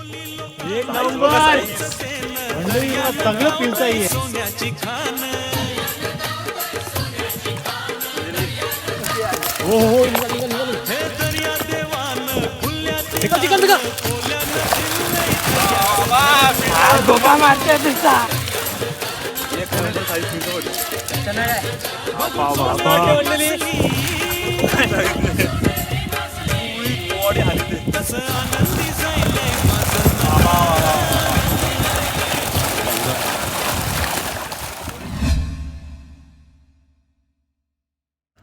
एक नंबर. मंडळी चांगलं पिलता आहे हो हो निघाल, निघाल, निघाल. फेका, चिकन फेका.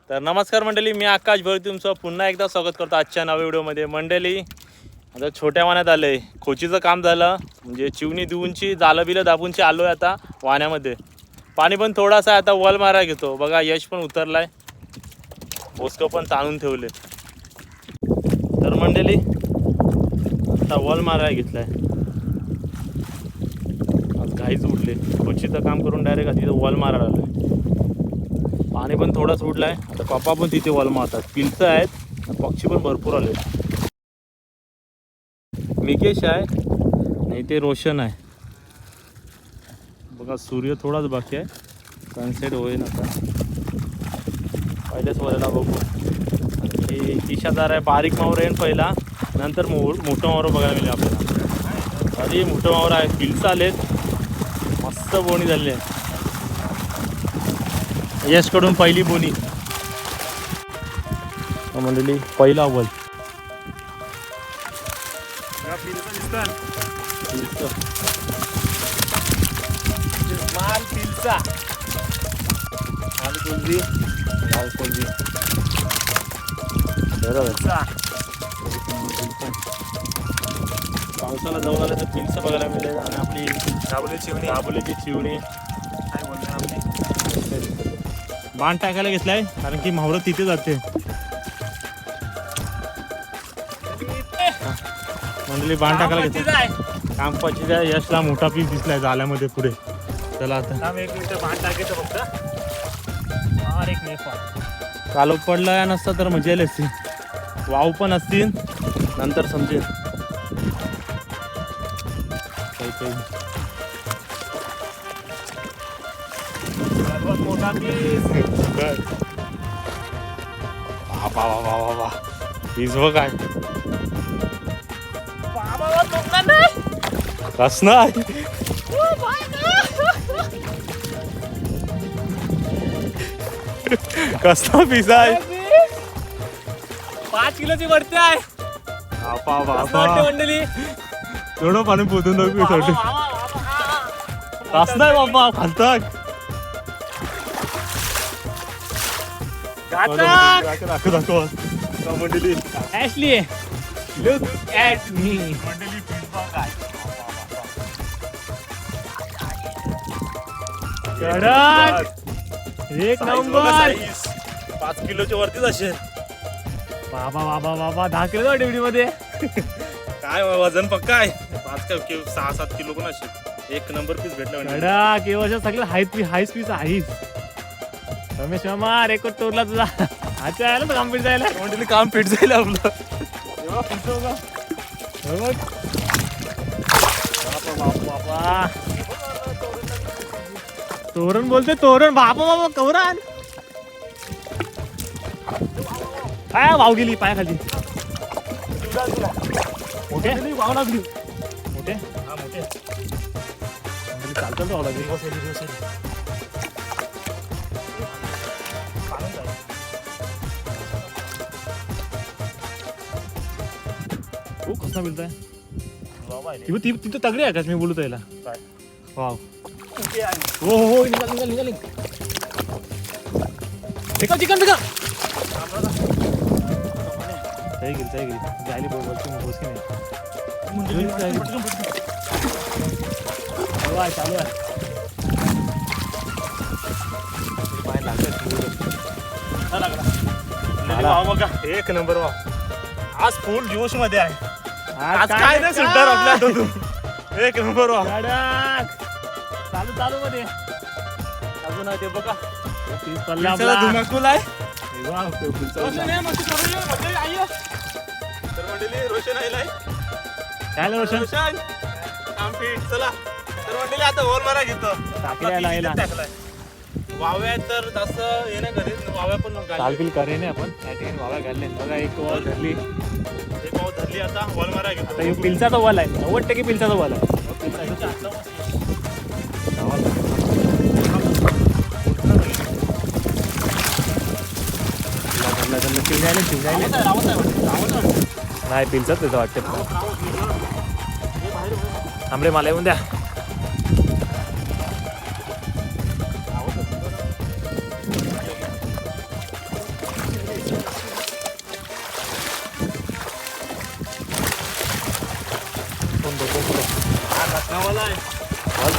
तर नमस्कार मंडळी मी आकाश भर तुमचं पुन्हा एकदा स्वागत करतो आजच्या नव्या व्हिडिओमध्ये. मंडळी आता छोट्या वाण्यात आलं आहे खोचीचं काम झालं म्हणजे चिवणी देऊनची जालं बिलं दाबूनची आलो आहे आता वाण्यामध्ये. पाणी पण थोडासा आहे आता वल मारा घेतो. बघा यश पण उतरला आहे बोसकं पण ताणून ठेवले तर मंडळी आता वल मारा घेतला आहे काहीच उठले पक्षीचं काम करून डायरेक्ट तिथं वॉल मारायला आहे पाणी पण थोडा आहे आता कॉपा पण तिथे वॉल मारतात. पिलचं आहेत पक्षी पण भरपूर आले. मिकेश आहे. नाही ते रोशन आहे. बघा सूर्य थोडाच बाकी आहे. सनसेट होईन आता. पहिल्याच वराला बघू. इशादार आहे. बारीक मावर येईन पहिला. नंतर मो मोठं मावर बघायला मिळेल आपल्याला. अरे मोठं मावर आहे पिलचं आलेत. मस्त बोणी झाली आहे. यशकडून पहिली बोनी मंडळी पहिला अव्वल माल पिलचा लाल कोलबी लाल कोलबी बरोबर पावसाला जाऊन आलं तर पिलचं बघायला मिळेल आणि आपली दाबोली चिवणी दाबोलीची चिवणी. काय बोलणार आपली? बाण टाकायला घेतलाय कारण की मावरं तिथे जाते. मंडळी बाण टाकायला घेतलाय. काम पचीचा यशला मोठा पीस दिसलाय जाल्यामध्ये पुढे. चला आता. एक मिनिट भांड टाकायचं फक्त. एक पडला नसता तर मजा आली असती. वाव पण असतील. नंतर समजेल. काही सर्वात मोठा वा वा वा वा पीस बघ काय नाही कसला पीस आहे पाच किलोची वरती आहे मंडळी? थोडं पाणी पोतून नको बाबा. कस नाही बाबा खालतात. दाखव दाखव. मंडळी. मंडळी कडक एक नंबर. पाच किलोच्या वरतीच असेल. बाबा बाबा बाबा दहा किलो ड्युटी मध्ये काय वजन पक्का आहे पाच काय कि- सहा सात किलो पण असेल एक नंबर पीस भेटला म्हणजे. सगळं हायच पीस हायच पीस आहेच रमेश मामा रेकॉर्ड तोडला तुझा. अच्छा आला तर कंप्लीट जायला. मंडळी काम पीठ जाईल आपलं. तेव्हा? हे बघ. बापा, बापा, बापा. तोरण बोलते तोरण. बाबा बाबा कवरण काय वाव गेली पायाखाली मोठे वाव लागली मोठे हा मोठे चालतं वाव लागली हो कसं मिळतंय ती ती तिथं तगडी आहे का मी बोलतो याला काय? वाव हो हो हो निघाल निघाल निघाल फेका चिकन फेका जाई गेली जाई गेली जायली बरोबर बोस की नाही? चालू आहे चालू आहे पाय लागत एक नंबर वा आज फुल जोशमध्ये आहे. आज काय नाही सुट्टर आपल्या एक नंबर वा चालू चालू मध्ये. अजून आहे ते बघा. धुमाकूल आहे. रोशन पडला. आहे, मस्त करून ये, मजा आहे, आई आहे. तर मंडळी रोशन आहे लाय. काय रोशन चला तर मंडळी आता होल मारा घेतो टाकल्या लायला. टाकलाय वाव्या तर जास्त हे नाही करीत वाव्या पण घालले. चालबिल करे ना आपण त्या ठिकाणी वावा घालले बघा एक वॉल धरली एक पाव धरली आता होल मारा घेतो पिलचाचा वॉल आहे नव्वद टक्के पिलचाचा वॉल आहे धरला, शिवण्याला, शिवण्याला. नाही पिलचाच त्याचं वाटतं. थांबरे मला येऊन द्या.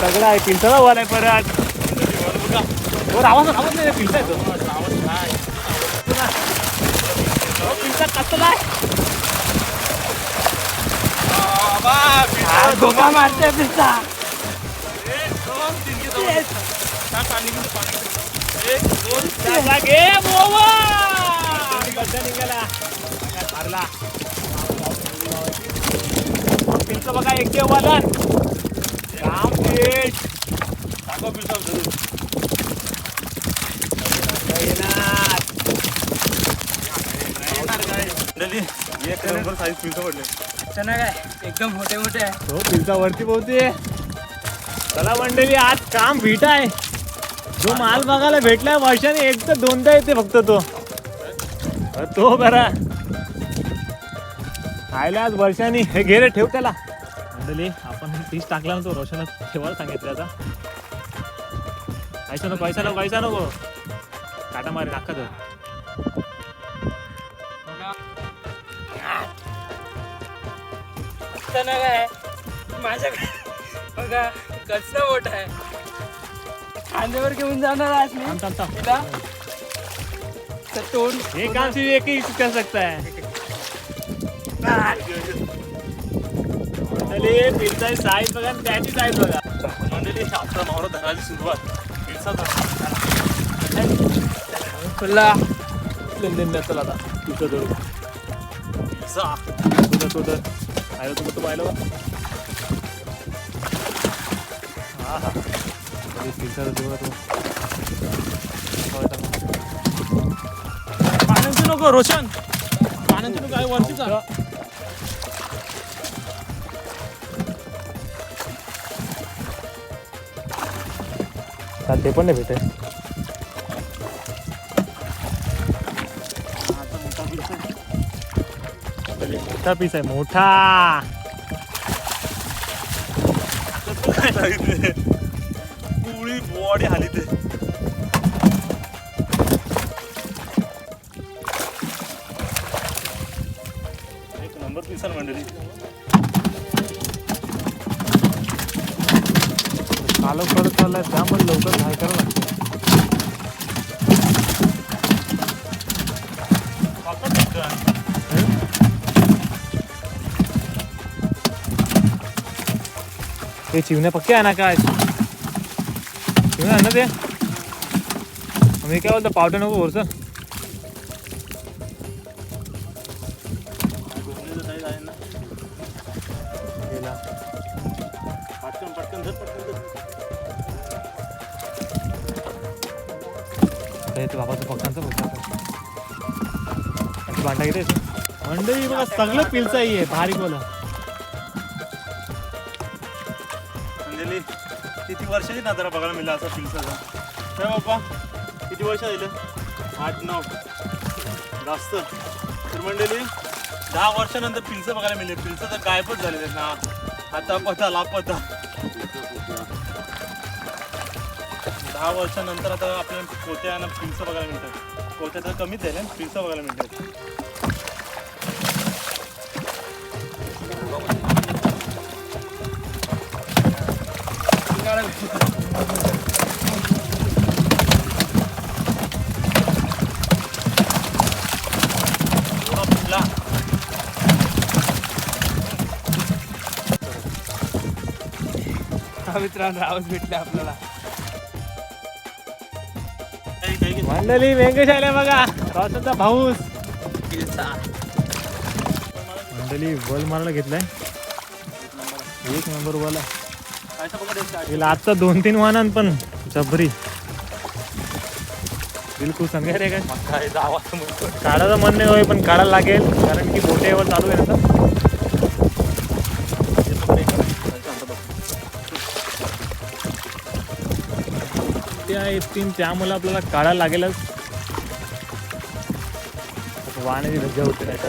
तगडा आहे पिलचाचा वॉल आहे परत. वर आवाज आवाज नाही पिलचा येतो आहे धोका मारते घे मोवा गड्डा निघाला मारला पिलचं बघा एक देव वालन काम फिट एक नंबर साईज पिझ्झा पडले एकदम मोठे मोठे आहे. हो पिझ्झा वरती पोहते चला मंडळी आज काम भीट आहे. जो माल बघायला भेटलाय वर्षाने एक तर दोनदा येते फक्त तो. तो बरा. खायला आज वर्षाने हे घे रे ठेव त्याला. मंडळी आपण पीस टाकला ना तो रोशन ठेवायला सांगितलं आता. पैसा नको पैसा नको पैसा नको. काटा मारे नाका तर असताना काय माझ्याकडे बघा कसलं मोठं आहे. खांद्यावर घेऊन जाणार आज मी. थांब, थांब, थांब. तिला तर तोंड हे काम सिर्फ एक ही कर सकता है मंडळी पिझ्झा साईज बघा आणि त्याची साईज बघा. मंडळी आता मावरा धरायची सुरुवात. पिझ्झा चला आता. धरू. पिझ्झा पाहिलं तुझं तू पाहिलं? हा हा. पाण्याची नको रोशन. पाण्याची नको काय वरतीचा चाल ते पण नाही भेटेल. मोठा पीस आहे मोठा. पुळी बॉडी हाली ते. एक नंबर पिसा मंडळी. चालू करत चाललाय त्यामुळे लवकर काय करावं लागतं. ते चिवण्या पक्के आहे ना काय? चिवण्या आहे ना ते? मी काय बोलतो पावडर नको वरचं ते ते बाबाचं पक्कांचं बघतो आपण भांडा घेते मंडळी बघा सगळं पिलचाही आहे भारी बोला वर्षाची नादरा बघायला मिळाला असा पिलसाचा काय बाप्पा किती वर्ष झाले? आठ नऊ. जास्त. तर मंडळी दहा वर्षानंतर पिल्स बघायला मिळेल. पिलचं तर गायबच झालेले ना. आता पता लापता दहा वर्षानंतर आता आपल्याला कोत्या ना पिलचं बघायला मिळतात कोत्या तर कमीच झाले पिलचं बघायला मिळतात मित्रांनो रावस भेटले आपल्याला. मंडळी आले बघा. रोशनचा भाऊस. पिझ्झा मंडळी बल मारायला घेतलाय. एक नंबर वाला गेला आजचा दोन तीन वाहनान पण जबरी. बिलकुल सांगा रे काय. काढायचं मन नाही होय पण काढायला लागेल कारण की बोटेवर चालू आहे आता. ते येतील त्यामुळे आपल्याला काढायला लागेलच. वाहनाची धज्जा होते नाही का?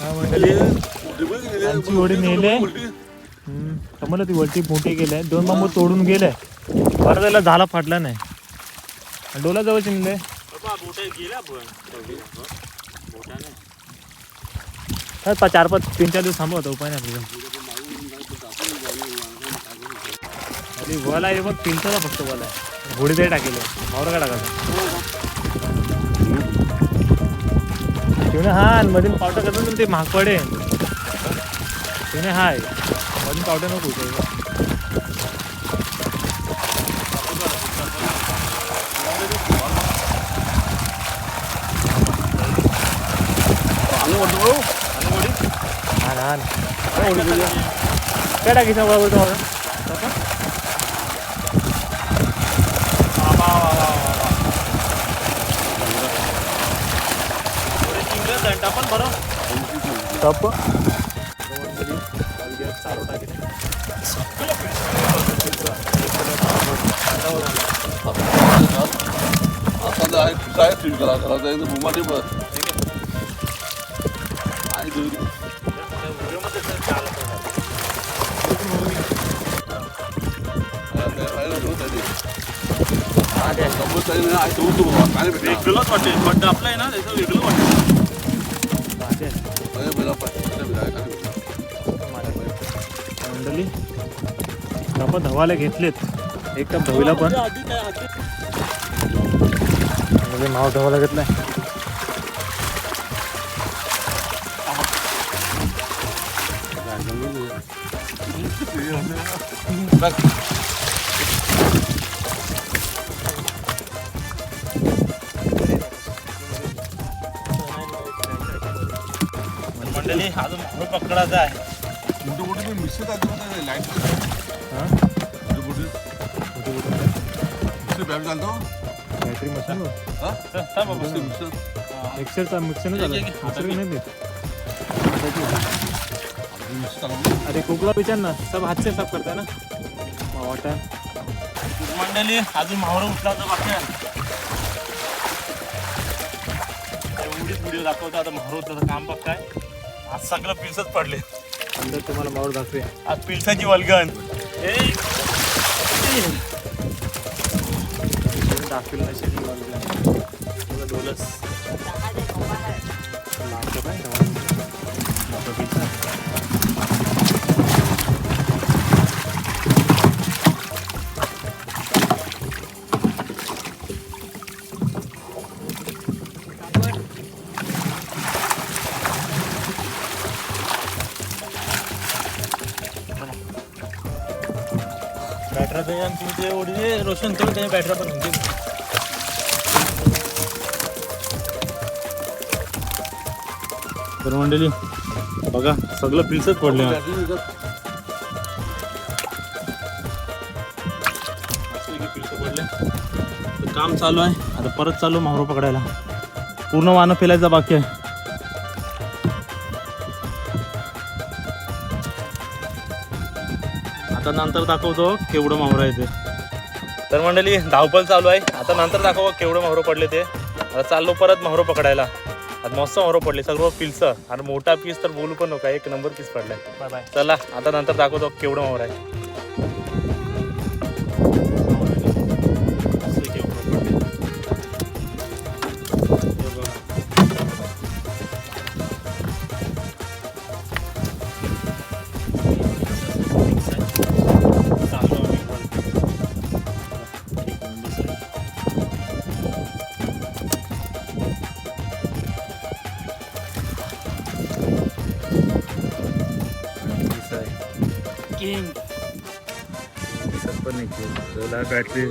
हा मंडळी आमची ओढी नेले समजलं ती वरती मोठी गेले. दोन बांबू तोडून गेले. बरं त्याला झाला फाटला नाही. डोला जवळ चिनले पा- चार पाच तीन चार दिवस थांबवतो उपाय नाही आपल्याला. अरे वला आहे मग तीनचा फक्त वल आहे. घोडी तरी टाकेल. मावर काय टाकायचं? हा मधील मधून पावटा करतो ते महाग पडे शिवने हाय मधून पावटा नको उचलायला. हा ना हा ना. काय टाकीचं बरोबर तुम्हाला वा, वा, वा, वा, वा, वा. थोडे चिंगळे दंडा पण बरं टप आता काय फील करा करायचं एकदम मुंबाटी बस आणि वेगळंच वाटेल. पण आपलं आहे ना त्याचं वेगळं वाटेल आपण धवायला घेतलेत. एक कप धवीला पण. म्हणजे माव धवायला घेतलाय मंडळी अजून पकडायचा आहे. हा बॅटरी मशीन. मिक्सरचा मिक्सर नाही अरे कोकला विचार ना सब हात से साफ करता ना वाटा मंडळी अजून मावरं उचलायचं बाकी. आहे एवढीच व्हिडिओ दाखवतो आता मावरं उचलायचं काम बघ काय आज सगळं पिल्सच पडले. नंतर तुम्हाला मावळ दाखवूया आज पिल्साची वलगन ए दाखवेल नसेल ही वाली. तुला डोलस लागतं काय लागतं पिझ्झा. बॅटरा रोशन तर त्याने बॅटरा पण म्हणते तर मंडळी बघा सगळं पिल्सच पडले पडले. तर काम चालू आहे. आता परत चालू मावरो पकडायला. पूर्ण वानं फेलायचं बाकी आहे. आता नंतर दाखवतो केवढं मावरं आहे ते. तर मंडळी धावपळ चालू आहे. आता नंतर दाखव केवढं मावरं पडले ते. आता चाललो परत मावरं पकडायला. आता मस्त मावरं पडले सगळं पिल्स आणि मोठा पीस तर बोलू पण नका एक नंबर पीस पडलाय. बाय बाय चला आता नंतर दाखवतो केवढं मावरं आहे. किंग दिसत पण नाही बॅटरी